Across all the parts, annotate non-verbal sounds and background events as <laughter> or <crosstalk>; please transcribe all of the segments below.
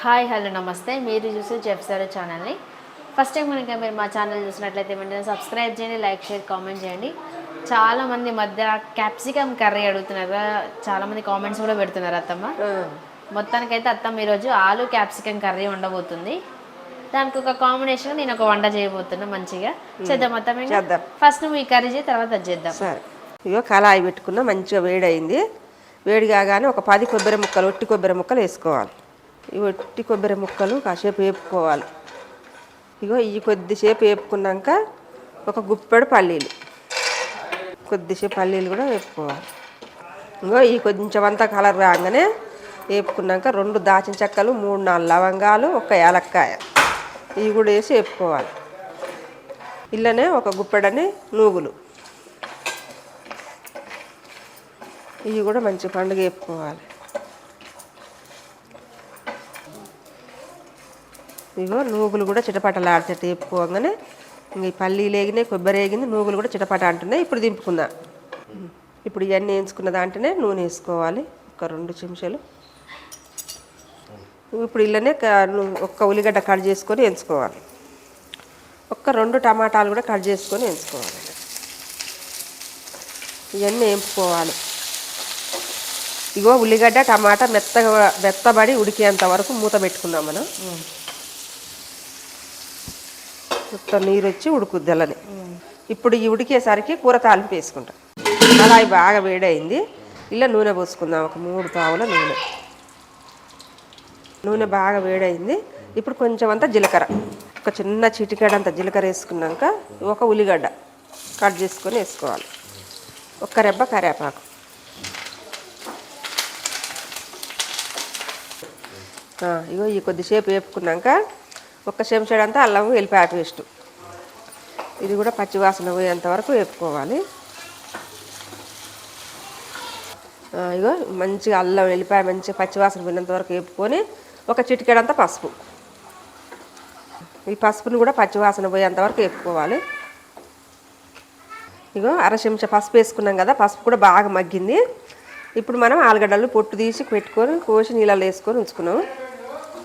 Hi hello నమస్తే. మీరు చూసే చెఫ్ సార్ ఛానల్ని. ఫస్ట్ టైం కనుక మీరు మా ఛానల్ చూసినట్లయితే వెంటనే సబ్స్క్రైబ్ చేయండి లైక్ షేర్ కామెంట్ చేయండి. చాలా మంది మధ్య క్యాప్సికమ్ కర్రీ అడుగుతున్నారు? చాలా మంది కామెంట్స్ కూడా పెడుతున్నారు అత్తమ్మ. మొత్తానికైతే అత్తమ్మ ఈరోజు ఆలు క్యాప్సికమ్ కర్రీ ఉండబోతుంది దానికి ఒక కాంబినేషన్ నేను ఒక వంట చేయబోతున్నా మంచిగా. చేద్దాం అత్తమ్మ చేద్దాం. ఫస్ట్ నువ్వు ఈ కర్రీ చేయి తర్వాత అది చేద్దాం. సరే. ఇగో కళాయి పెట్టుకున్నా మంచిగా వేడైంది వేడి కాగానే ఒక పది కొబ్బరి ముక్కలు ఒట్టి కొబ్బరి ముక్కలు వేసుకోవాలి. ఈ ఒట్టి కొబ్బరి ముక్కలు కాసేపు వేపుకోవాలి. ఇగో ఈ కొద్దిసేపు వేపుకున్నాక ఒక గుప్పెడు పల్లీలు. కొద్దిసేపు పల్లీలు కూడా వేపుకోవాలి. ఇంకో ఈ కొంచెం అంతా కలర్ రాగానే వేపుకున్నాక రెండు దాచిన చెక్కలు మూడు నాలుగు లవంగాలు ఒక ఏలక్కాయ ఇవి కూడా వేసి వేపుకోవాలి. ఇళ్ళనే ఒక గుప్పెడని నూగులు. ఇవి కూడా మంచి పండుగ వేపుకోవాలి. ఇగో నూగులు కూడా చిటపటలు ఆడితే వేపుకోగానే ఇంక ఈ పల్లీలు వేగినాయి కొబ్బరి వేగింది నూగులు కూడా చిటపట అంటున్నాయి. ఇప్పుడు దింపుకుందాం ఇప్పుడు ఇవన్నీ వేయించుకున్న దాంట్లోనే నూనె వేసుకోవాలి. ఒక రెండు చెంచాలు. ఇప్పుడు ఇళ్ళనే ఒక్క ఉల్లిగడ్డ కట్ చేసుకొని ఎంచుకోవాలి ఒక్క రెండు టమాటాలు కూడా కట్ చేసుకొని ఎంచుకోవాలి ఇవన్నీ వేపుకోవాలి ఇగో ఉల్లిగడ్డ టమాటా మెత్తగా మెత్తబడి ఉడికేంత వరకు మూత పెట్టుకుందాం మనం. మొత్తం నీరు వచ్చి ఉడుకుద్ది అలానే ఇప్పుడు ఈ ఉడికేసరికి కూర తాలింపు వేసుకుంటాం. అలా బాగా వేడైంది. ఇలా నూనె పోసుకుందాం. ఒక మూడు పావుల నూనె. నూనె బాగా వేడైంది. ఇప్పుడు కొంచెం అంతా జీలకర్ర. ఒక చిన్న చిటికెడంత జీలకర్ర వేసుకున్నాక ఒక ఉల్లిగడ్డ కట్ చేసుకొని వేసుకోవాలి. ఒక్క రెబ్బ కరేపాకు ఇగో ఈ కొద్దిసేపు వేపుకున్నాక ఒక్క చెంచాడంతా అల్లం వెల్లిపాయ పేస్ట్ ఇది కూడా పచ్చివాసన పోయేంత వరకు వేపుకోవాలి. ఇగో మంచిగా అల్లం వెల్లిపాయ మంచిగా పచ్చివాసన పోయినంత వరకు వేపుకొని ఒక చిటికెడంతా పసుపు. ఈ పసుపుని కూడా పచ్చివాసన పోయేంత వరకు వేపుకోవాలి. ఇగో అర చెంచా పసుపు వేసుకున్నాం కదా పసుపు కూడా బాగా మగ్గింది. ఇప్పుడు మనం ఆలుగడ్డలు పొట్టు తీసి పెట్టుకొని కోసి నీళ్ళలో వేసుకొని ఉంచుకున్నాం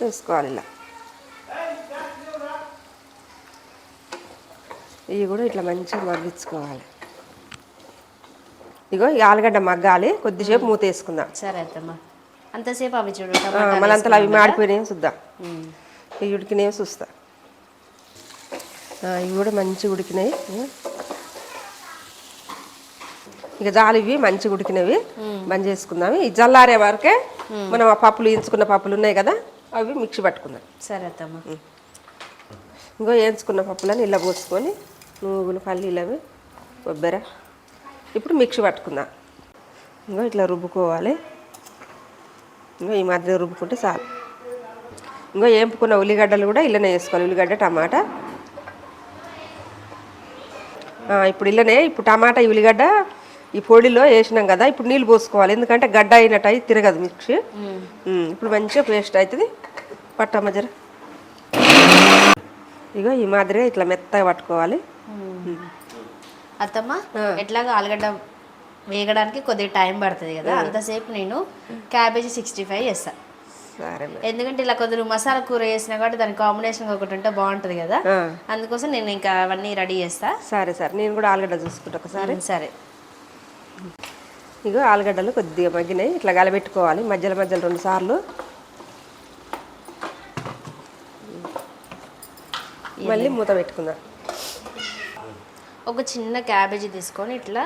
వేసుకోవాలి ఇలా. ఇవి కూడా ఇట్లా మంచిగా మగ్గించుకోవాలి. ఇగో ఈ ఆలుగడ్డ మగ్గాలి కొద్దిసేపు మూత వేసుకుందాం. సరే అత్తమ్మ. అంతసేపు అవి చూడు మళ్ళీ అంతలో అవి? మాడిపోయినాయి చూద్దాం. ఇవి ఉడికినాయి చూస్తా. ఇవి కూడా మంచిగా ఉడికినాయి. ఇక జాలు ఇవి మంచిగా ఉడికినవి. బంద్ చేసుకుందాం. ఈ జల్లారే వరకే మనం ఆ పప్పులు వేయించుకున్న పప్పులు ఉన్నాయి కదా అవి మిక్సీ పట్టుకుందాం. సరే అత్తమ్మ. ఇంకో వేయించుకున్న పప్పులని ఇలా పోసుకొని నువ్వులు పల్లీలు అవి కొబ్బరి. ఇప్పుడు మిక్సీ పట్టుకుందాం. ఇంకా ఇట్లా రుబ్బుకోవాలి. ఇంకా ఈ మధ్య రుబ్బుకుంటే చాలు. ఇంకా ఏంపుకున్న ఉల్లిగడ్డలు కూడా ఇలానే వేసుకోవాలి ఉల్లిగడ్డ టమాటా. ఇప్పుడు ఇలానే ఇప్పుడు టమాటా ఉల్లిగడ్డ ఈ పొడిలో వేసినాం కదా ఇప్పుడు నీళ్ళు పోసుకోవాలి. ఎందుకంటే గడ్డ అయినట్టు అయి తిరగదు మిక్సీ. ఇప్పుడు మంచిగా పేస్ట్ అవుతుంది. పట్టమ్మ జర. ఇగో ఈ మాదిరిగా ఇట్లా మెత్తగా పట్టుకోవాలి. అత్తమ్మ ఎట్లాగో ఆలుగడ్డ వేగడానికి కొద్దిగా టైం పడుతుంది కదా. అంతసేపు నేను క్యాబేజీ సిక్స్టీ ఫైవ్ చేస్తా. సరే మరి. ఎందుకంటే ఇలా కొద్దిగా మసాలా కూర చేసినా కాబట్టి దాని కాంబినేషన్ ఒకటి ఉంటే బాగుంటుంది కదా. అందుకోసం నేను ఇంకా అవన్నీ రెడీ చేస్తా. సరే సరే. నేను కూడా ఆలుగడ్డ చూసుకుంటా ఒకసారి. సరే. ఇగో ఆలుగడ్డలు కొద్దిగా మగ్గినాయి. ఇట్లా గలబెట్టుకోవాలి. మధ్యలో మధ్యలో రెండు సార్లు. మళ్ళీ మూత పెట్టుకుందాం. ఒక చిన్న క్యాబేజీ తీసుకొని ఇట్లా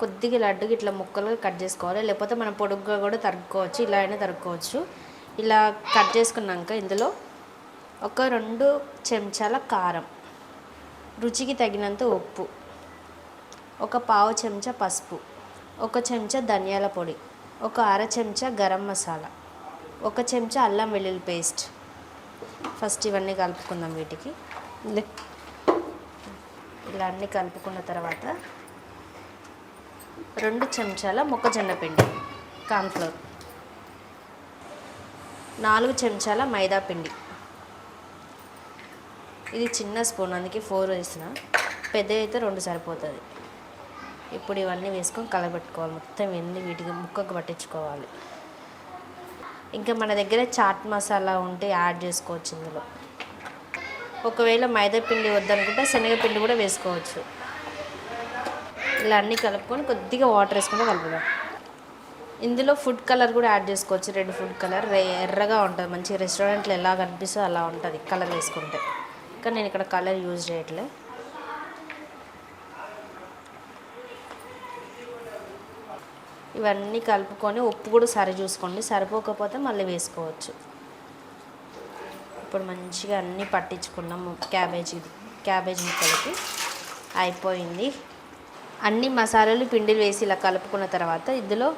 కొద్దిగా లడ్డుకి ఇట్లా ముక్కలు కట్ చేసుకోవాలి. లేకపోతే మనం పొడుగ్గా కూడా తరుక్కోవచ్చు ఇలా అయినా తరుక్కోవచ్చు. ఇలా కట్ చేసుకున్నాక ఇందులో ఒక రెండు చెంచాల కారం రుచికి తగినంత ఉప్పు ఒక పావు చెంచా పసుపు ఒక చెంచా ధనియాల పొడి ఒక అర చెంచా గరం మసాలా ఒక చెంచా అల్లం వెల్లుల్లి పేస్ట్. ఫస్ట్ ఇవన్నీ కలుపుకుందాం వీటికి. లే. ఇలా అన్నీ కలుపుకున్న తర్వాత రెండు చెంచాల మొక్కజొన్న పిండి కార్న్ఫ్లోర్ నాలుగు చెంచాల మైదా పిండి. ఇది చిన్న స్పూన్ అందుకే ఫోర్ వేసిన. పెద్ద అయితే రెండు సరిపోతుంది. ఇప్పుడు ఇవన్నీ వేసుకొని కలబెట్టుకోవాలి. మొత్తం ఎన్ని వీటికి ముక్కకు పట్టించుకోవాలి. ఇంకా మన దగ్గర చాట్ మసాలా ఉంటే యాడ్ చేసుకోవచ్చు ఇందులో. ఒకవేళ మైదాపిండి వద్దనుకుంటే శనగపిండి కూడా వేసుకోవచ్చు. ఇలా అన్నీ కలుపుకొని కొద్దిగా వాటర్ వేసుకుంటే కలుపుదాం. ఇందులో ఫుడ్ కలర్ కూడా యాడ్ చేసుకోవచ్చు. రెడ్ ఫుడ్ కలర్ ఎర్రగా ఉంటుంది. మంచి రెస్టారెంట్లో ఎలా కనిపిస్తుందో అలా ఉంటుంది కలర్ వేసుకుంటే. కానీ నేను ఇక్కడ కలర్ యూజ్ చేయట్లే. ఇవన్నీ కలుపుకొని ఉప్పు కూడా సరి చూసుకోండి. సరిపోకపోతే మళ్ళీ వేసుకోవచ్చు. ఇప్పుడు మంచిగా అన్నీ పట్టించుకున్నాము క్యాబేజీ క్యాబేజ్ ముక్కలకి. అయిపోయింది. అన్ని మసాలాలు పిండిలు వేసి ఇలా కలుపుకున్న తర్వాత ఇందులో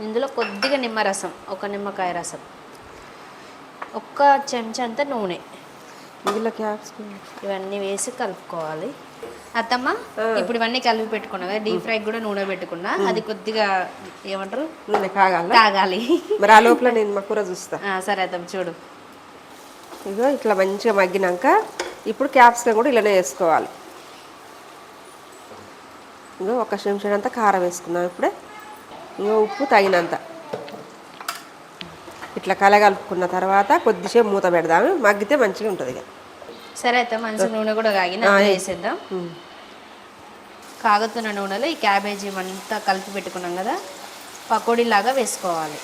ఇందులో కొద్దిగా నిమ్మరసం ఒక నిమ్మకాయ రసం ఒక్క చెంచా అంత నూనె. ఇందులో క్యాప్సికమ్ ఇవన్నీ వేసి కలుపుకోవాలి. అత్తమ్మ ఇప్పుడు ఇవన్నీ కలిపి పెట్టుకున్నా కదా డీప్ ఫ్రై కూడా నూనె పెట్టుకున్నా. అది కొద్దిగా ఏమంటారు? కాగాల. తాగాలి మరి ఆ లోపల నేను మా కూర చూస్తా. సరే అత్తమ్మ చూడు. ఇగో ఇట్లా మంచిగా మగ్గినాక ఇప్పుడు క్యాప్సికం కూడా ఇలానే వేసుకోవాలి. ఇంకో ఒక చెంచా అంతా కారం వేసుకున్నాం ఇప్పుడే. ఇంకో ఉప్పు తగినంత. ఇట్లా కలగలుపుకున్న తర్వాత కొద్దిసేపు మూత పెడదాము. మగ్గితే మంచిగా ఉంటుంది ఇక సరే అయితే మంచి నూనె కూడా కాగిన వేసేద్దాం. కాగుతున్న నూనెలో ఈ క్యాబేజీ అంతా కలిపి పెట్టుకున్నాం కదా పకోడీలాగా వేసుకోవాలి.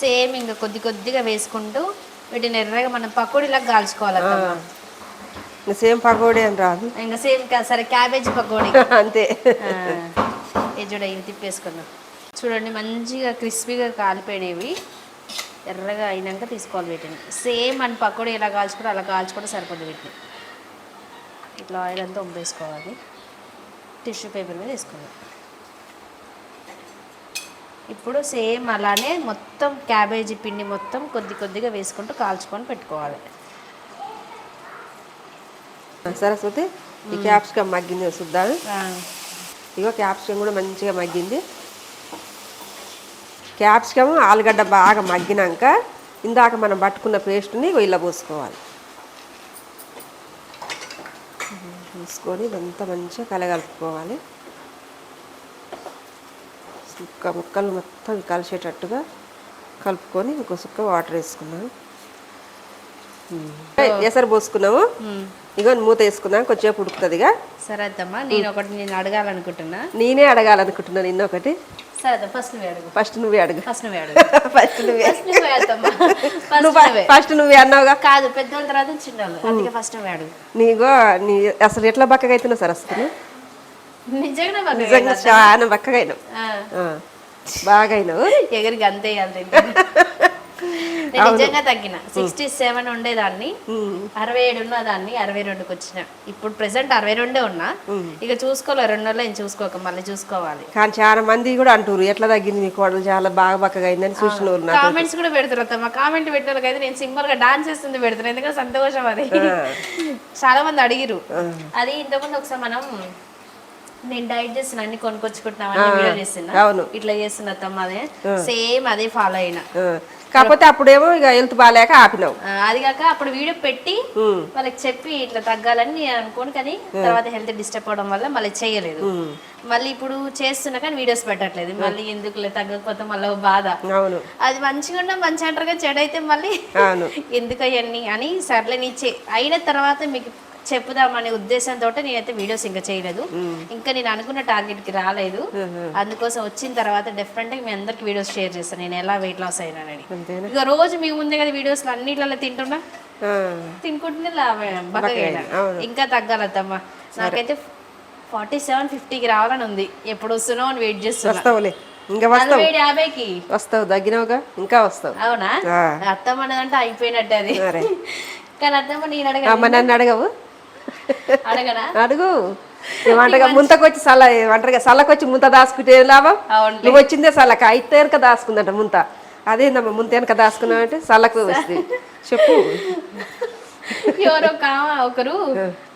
సేమ్ ఇంకా కొద్ది కొద్దిగా వేసుకుంటూ వీటిని ఎర్రగా మనం పకోడీలాగా కాల్చుకోవాలి. ఇంకా సేమ్ పకోడీ అని రాదు. ఇంకా సేమ్ సరే క్యాబేజీ పకోడీ. <laughs> అంతే. ఇది చూడ ఇవి తిప్పేసుకుందాం చూడండి మంచిగా క్రిస్పీగా కాలిపోయినవి. ఎర్రగా అయినాక తీసుకోవాలి వీటిని. సేమ్ మన పకోడీ ఎలా కాల్చుకుంటే అలా కాల్చుకుంటే సరిపోతుంది వీటిని. ఇట్లా ఆయిల్ అంతా వంపేసుకోవాలి టిష్యూ పేపర్ మీద వేసుకోవాలి ఇప్పుడు సేమ్ అలానే మొత్తం క్యాబేజీ పిండి మొత్తం కొద్ది కొద్దిగా వేసుకుంటూ కాల్చుకొని పెట్టుకోవాలి. సరస్వతి ఈ క్యాప్సికం మగ్గింది చూద్దాం ఇగో క్యాప్సికం కూడా మంచిగా మగ్గింది. క్యాప్సికం ఆలుగడ్డ బాగా మగ్గినాక ఇందాక మనం పట్టుకున్న పేస్ట్ని ఇలా పోసుకోవాలి. తీసుకొని ఇదంతా మంచిగా కలగలుపుకోవాలి. సుక్క ముక్కలు మొత్తం కలిసేటట్టుగా కలుపుకొని ఒక సుక్క వాటర్ వేసుకున్నాం ఎసరు పోసుకున్నాము. ఇగో మూత వేసుకున్నాం కొంచెంసేపు ఉడుకుతుంది ఇక సరే అత్తమ్మా నేను ఒకటి నేను అడగాలనుకుంటున్నా. నేనే అడగాలనుకుంటున్నాను సరే అత్తమ్మ ఫస్ట్ నువ్వే అడుగు. ఫస్ట్ నువ్వే అడుగు. ఫస్ట్ నువ్వే అడుగు. <laughs> ఫస్ట్ నువ్వే. ఫస్ట్ నువ్వే అత్తమ్మ. <laughs> ఫస్ట్ నువ్వు నువ్వే. ఫస్ట్ నువ్వే అన్నావుగా? కాదు పెద్దోళ్ళ తర్వాత చిన్నోళ్ళు. అందుకే ఫస్ట్ నువ్వే అడుగు. నీగో నీ అసలు ఎట్లా బక్కగా అవుతున్నావు సార్ అసలు? నిజంగా చాలా బక్కగా అయినావు బాగా అయినావు. ఎగరికి అంతే <laughs> నేను నిజంగా తగ్గిన. సిక్స్టీ సెవెన్ ఉండేదాన్ని. అరవై ఏడు ఉన్నదాన్ని అరవై రెండుకి వచ్చిన. ఇప్పుడు ప్రెసెంట్ అరవై రెండే ఉన్నా. ఇక చూసుకోలే రెండు నెలలు నేను చూసుకోక మళ్ళీ చూసుకోవాలి. కానీ చాలా మంది కూడా అంటారు ఎట్లా తగ్గింది నీ కోడలు చాలా బాగా బక్కగా అయిందని చూసిన కామెంట్స్ కూడా పెడుతున్నారు అత్తమ్మ. కామెంట్ పెట్టిన వాళ్ళకైతే నేను సింపుల్గా డాన్స్ చేస్తుంది పెడుతున్నాను ఎందుకంటే సంతోషం అది. చాలా మంది అడిగిరు అది ఇంతకుముందు ఒకసారి మనం నేను డైట్ చేస్తున్నా అన్ని కొనుక్కొచ్చుకుంటున్నాం అన్ని వీడియో చేస్తున్నా. అవును. ఇట్లా చేస్తున్నా అదే. సేమ్ అదే ఫాలో అయినా. కాకపోతే అప్పుడేమో ఇక హెల్త్ బాగాలేక ఆపినావు. అది కాక అప్పుడు వీడియో పెట్టి వాళ్ళకి చెప్పి ఇట్లా తగ్గాలని నేను అనుకోను కానీ తర్వాత హెల్త్ డిస్టర్బ్ అవడం వల్ల మళ్ళీ చేయలేదు. మళ్ళీ ఇప్పుడు చేస్తున్నా కానీ వీడియోస్ పెట్టట్లేదు. మళ్ళీ ఎందుకులే తగ్గకపోతే మళ్ళీ బాధ. అవును. అది మంచిగా ఉన్నా మంచి అంటారుగా చెడైతే మళ్ళీ అవును. <laughs> ఎందుకు అవన్నీ అని సర్లే నీ చే అయిన తర్వాత మీకు చెప్పుదామనే ఉద్దేశంతో నేనైతే వీడియోస్ ఇంకా చేయలేదు. ఇంకా నేను అనుకున్న టార్గెట్కి రాలేదు అందుకోసం వచ్చిన తర్వాత డెఫినెట్గా మీ అందరికి వీడియోస్ షేర్ చేస్తాను. నేను ఎలా వెయిట్ లాస్ అయినానని ఇక రోజు మీ ముందే కదా వీడియోస్ అన్నిట్లలో తింటున్నా? తినుకుంటూనే బక్కగా. ఇంకా తగ్గాలద్దమ్మా నాకైతే ఫార్టీ సెవెన్ ఫిఫ్టీకి రావాలని ఉంది. ఎప్పుడు వస్తున్నావు అని వెయిట్ చేస్తున్నా. ఇంకా వస్తావు. యాభైకి. వస్తావు తగ్గినావుగా? ఇంకా వస్తావు. అవునా. అత్తమ్మ అన్నదంటే అయిపోయినట్టు అది. కానీ అత్తమ్మ నేను అడగ అమ్మ నన్ను అడగవు. అడుగు. <laughs> ఏమంటగా ముంతకొచ్చి సల్ల ఏమంటారుగా సల్లకొచ్చి ముంత దాచుకుంటే ఏం లాభం? నువ్వు వచ్చిందే సల్లక అయితే వెనక దాచుకుందంట ముంత. అదేందమ్మా ముంత వెనక దాచుకున్నావు అంటే సల్లకు వస్తుంది. <laughs> చెప్పు. ఎవరో కామ ఒకరు?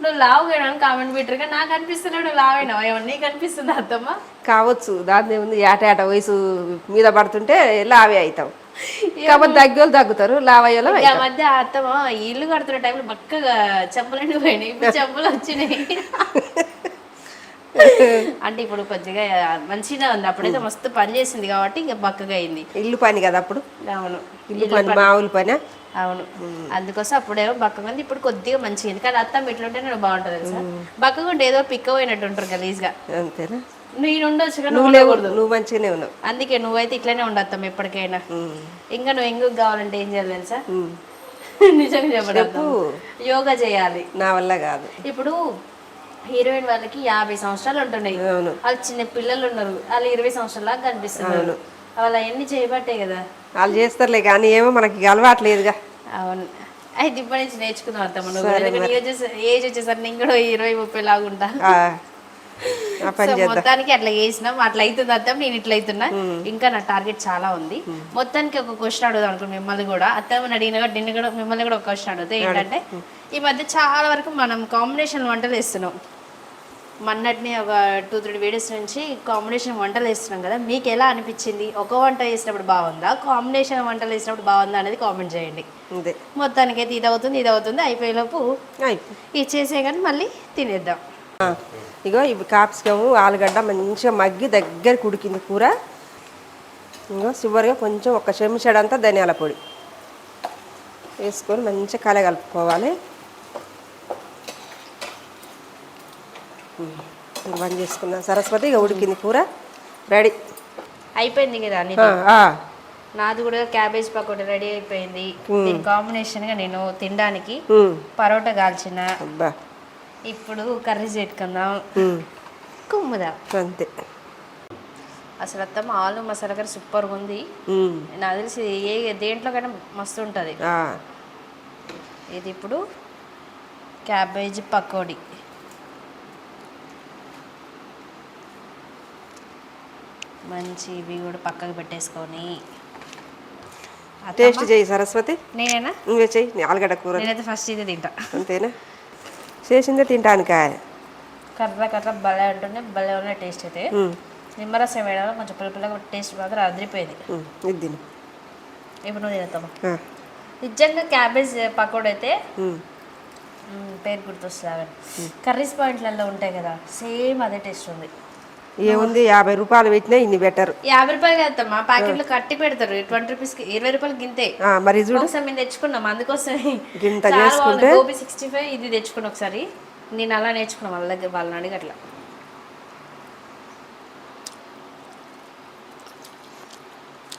నువ్వు లావు అని కామెంట్ పెట్టరు కానీ నాకు అనిపిస్తున్నావు నువ్వు లావైనావు ఏమన్నా నీకు అనిపిస్తుంది అత్తమ్మ? కావచ్చు. దాని ఏముంది? ఏట ఏట వయసు మీద పడుతుంటే లావే అవుతావు కాబట్టి దగ్గోళ్ళు తగ్గుతారు లావయ్యోలో మధ్య ఆ అత్తమ్మ ఈ ఇల్లు కడుతున్న టైంలో బక్కగా చెప్పులన్నీ పోయినాయి. ఇప్పుడు చెప్పులు వచ్చినాయి. <laughs> అంటే ఇప్పుడు కొద్దిగా మంచిగా ఉంది. అప్పుడైతే మస్తు పని చేసింది కాబట్టి ఇంకా బక్కగా అయింది. ఇల్లు పని కదా అప్పుడు? అవును. ఇల్లు పని మామూలు పని? అవును. అందుకోసం అప్పుడేమో బక్కగా ఉంది. ఇప్పుడు కొద్దిగా మంచిగా కానీ అత్తం ఇట్లుంటే నేను బాగుంటుంది బక్కగా ఉంటే ఏదో పిక్క పోయినట్టు ఉంటారు గలీజ్గా అంతేనా? నేను ఉండొచ్చు కానీ నువ్వు నువ్వు మంచిగానే ఉన్నావు. అందుకే నువ్వైతే ఇట్లనే ఉండత్తాం ఎప్పటికైనా. ఇంకా నువ్వు ఎంగుకు కావాలంటే ఏం చేయాలి తెలుసా. నిజంగా చెప్పడం యోగా చేయాలి. నా వల్ల కాదు. ఇప్పుడు హీరోయిన్ వాళ్ళకి యాభై సంవత్సరాలు ఉంటున్నాయి. వాళ్ళు చిన్న పిల్లలు ఉన్నారు. వాళ్ళు ఇరవై సంవత్సరాల కనిపిస్తున్నారు. వాళ్ళు అవన్నీ చేయబట్టే కదా. వాళ్ళు చేస్తారులే కానీ ఏమో మనకి అలవాట్లేదుగా అవును. అయితే ఇప్పటి నుంచి నేర్చుకుందాం. ఎందుకంటే ఏజ్ వచ్చే- ఏజ్ వచ్చేసరికి నేను కూడా ఇరవై ముప్పై లాగుంటా సో చేద్దాం <laughs> మొత్తానికి అట్లా చేసినాం. అట్లా అవుతుంది అత్తం నేను ఇట్లా అవుతున్నా. ఇంకా నా టార్గెట్ చాలా ఉంది. మొత్తానికి ఒక క్వశ్చన్ అడుగుదాం అనుకో మిమ్మల్ని కూడా. అత్తమ్మని అడిగిన కూడా నిన్ను కూడా మిమ్మల్ని కూడా ఒక క్వశ్చన్ అడుగుతా. ఏంటంటే ఈ మధ్య చాలా వరకు మనం కాంబినేషన్ వంటలు వేస్తున్నాం మొన్నటిని ఒక టూ త్రీ వీడియోస్ నుంచి కాంబినేషన్ వంటలు వేస్తున్నాం కదా. మీకు ఎలా అనిపించింది? ఒక వంట వేసినప్పుడు బాగుందా? కాంబినేషన్ వంటలు వేసినప్పుడు బాగుందా అనేది కామెంట్ చేయండి. మొత్తానికి అయితే ఇది అవుతుంది ఇది అవుతుంది. అయిపోయేలోపు అయిపో ఇది చేసే కానీ మళ్ళీ తినేద్దాం. ఇగో ఇవి కాప్సికము ఆలుగడ్డ మంచిగా మగ్గి దగ్గరికి ఉడికింది కూర. ఇంకో చివరిగా కొంచెం ఒక చెంచాడంతా ధనియాల పొడి వేసుకొని మంచిగా కలగలుపుకోవాలి బంద్ చేసుకుందాం. సరస్వతి ఇక ఉడికింది కూర. రెడీ. అయిపోయింది కదా నాది కూడా క్యాబేజ్ పకోడీ రెడీ అయిపోయింది. కాంబినేషన్గా నేను తినడానికి పరోటా కాల్చిన. అబ్బా. ఇప్పుడు కర్రీస్ పెట్టుకుందాం కుమ్ముదాం. అంతే. అసలు అత్తమ్మ ఆలు మసాలా కర్రీ సూపర్గా ఉంది. నాకు తెలిసి ఏ దేంట్లోకైనా మస్తు ఉంటుంది. ఇది ఇప్పుడు క్యాబేజ్ పకోడీ. మంచి ఇవి కూడా పక్కకు పెట్టేసుకొని. టేస్ట్ చేయి సరస్వతి. నేనేనా? నువ్వే చెయ్యి ఆలుగడ్డ కూర. నేనైతే ఫస్ట్ ఇది తింటా. అంతేనా? చేసిందే తింటానికా కర్ర కర్ర భలే ఉంటుంది భలే ఉన్న టేస్ట్ అయితే. నిమ్మరసం వేయడం కొంచెం పుల్ల పుల్లగా టేస్ట్ మాత్రం అదిరిపోయింది. ఇది తిను. ఇప్పుడు నువ్వు తినేస్తాము ఆ, నిజంగా క్యాబేజ్ పకోడీ అయితే పేరు గుర్తొస్తుంది కర్రీస్ పాయింట్లలో ఉంటాయి కదా సేమ్ అదే టేస్ట్ ఉంది. ఏముంది యాభై రూపాయలు పెట్టినా ఇన్ని బెటర్ యాభై రూపాయలు కదమ్మా ప్యాకెట్లు కట్టి పెడతారు. ట్వంటీ రూపీస్కి ఇరవై రూపాయలు గింతే. మరి చూడు. ఒకసారి మేము తెచ్చుకున్నాం అందుకోసం గింత చేసుకుంటే గోబీ సిక్స్టీ ఫైవ్ ఇది తెచ్చుకున్నాం ఒకసారి. నేను అలా నేర్చుకున్నాం వాళ్ళ దగ్గర వాళ్ళని అడిగి అట్లా.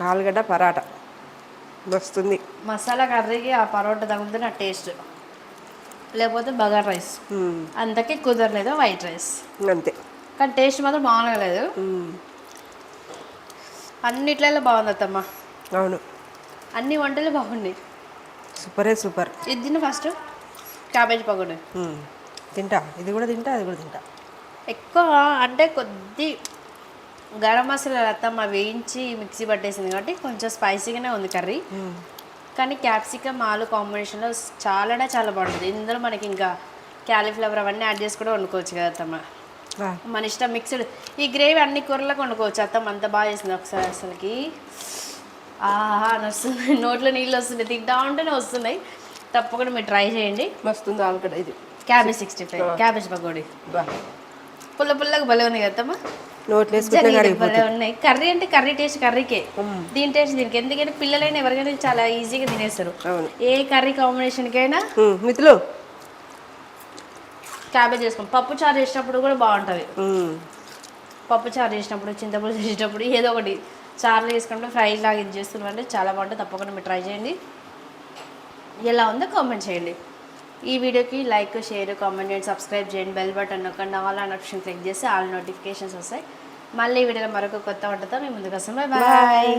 ఆలుగడ్డ పరాట. వస్తుంది మసాలా కర్రీకి ఆ పరోటా తగులుతుంది ఆ టేస్ట్. లేకపోతే బగార్ రైస్. అంతకే కుదరలేదు వైట్ రైస్? అంతే. కానీ టేస్ట్ మాత్రం బాగుండలేదు లేదు. అన్నిట్లలో బాగుంది అత్తమ్మ. అవును. అన్ని వంటలు బాగున్నాయి. సూపరే సూపర్. ఇది తిన్న ఫస్ట్. క్యాబేజ్ పకోడీ. తింటా. ఇది కూడా తింటా అది కూడా తింటా. ఎక్కువ అంటే కొద్ది గరం మసాలా అత్తమ్మ వేయించి మిక్సీ పట్టేసింది కాబట్టి కొంచెం స్పైసీగానే ఉంది కర్రీ. కానీ క్యాప్సికమ్ ఆలు కాంబినేషన్లో చాలా అంటే చాలా బాగుంటుంది. ఇందులో మనకి ఇంకా క్యాలీఫ్లవర్ అవన్నీ యాడ్ చేసి కూడా వండుకోవచ్చు కదా అత్తమ్మ. మన ఇష్టం మిక్స్డ్. ఈ గ్రేవీ అన్ని కూరలకు వండుకోవచ్చు. అత్తమ్మ అంత బాగా చేసింది ఒకసారి అసలుకి. ఆహా అని వస్తుంది. నోట్లో నీళ్ళు వస్తున్నాయి. తింటా ఉంటేనే వస్తున్నాయి. తప్పకుండా మీరు ట్రై చేయండి. మస్తుంది ఆలుగడ్డ ఇది? Cabbage sixty five. Cabbage pakodi. పుల్ల పుల్లగా భలే ఉంది కదా అత్తమ్మ. నోట్లు వేసుకుంటే నిజంగా ఇది కరిగిపోతుంది భలే ఉన్నాయి. కర్రీ అంటే కర్రీ టేస్ట్ కర్రీకే. దీని టేస్ట్ దీనికి. ఎందుకంటే పిల్లలైనా ఎవరికైనా చాలా ఈజీగా తినేస్తారు. ఏ కర్రీ కాంబినేషన్కైనా మిత్రులు క్యాబేజ్ చేసుకుంటాం పప్పు చారు చేసినప్పుడు కూడా బాగుంటుంది. పప్పు చారు చేసినప్పుడు చింతపులుసు <laughs> చేసేటప్పుడు ఏదో ఒకటి చారులు చేసుకుంటే ఫ్రై లాగా ఇది చేస్తున్నామంటే చాలా బాగుంటుంది. తప్పకుండా మీరు ట్రై చేయండి. ఎలా ఉందో కామెంట్ చేయండి. ఈ వీడియోకి లైక్ షేర్ కామెంట్ చేయండి సబ్స్క్రైబ్ చేయండి. బెల్ బటన్ నొక్కండి. ఆల్ అన్ ఆప్షన్ క్లిక్ చేస్తే ఆల్ నోటిఫికేషన్స్ వస్తాయి. మళ్ళీ ఈ వీడియోలో మరొక కొత్త వంటతో మేము ముందుకు వస్తాం. బాయ్.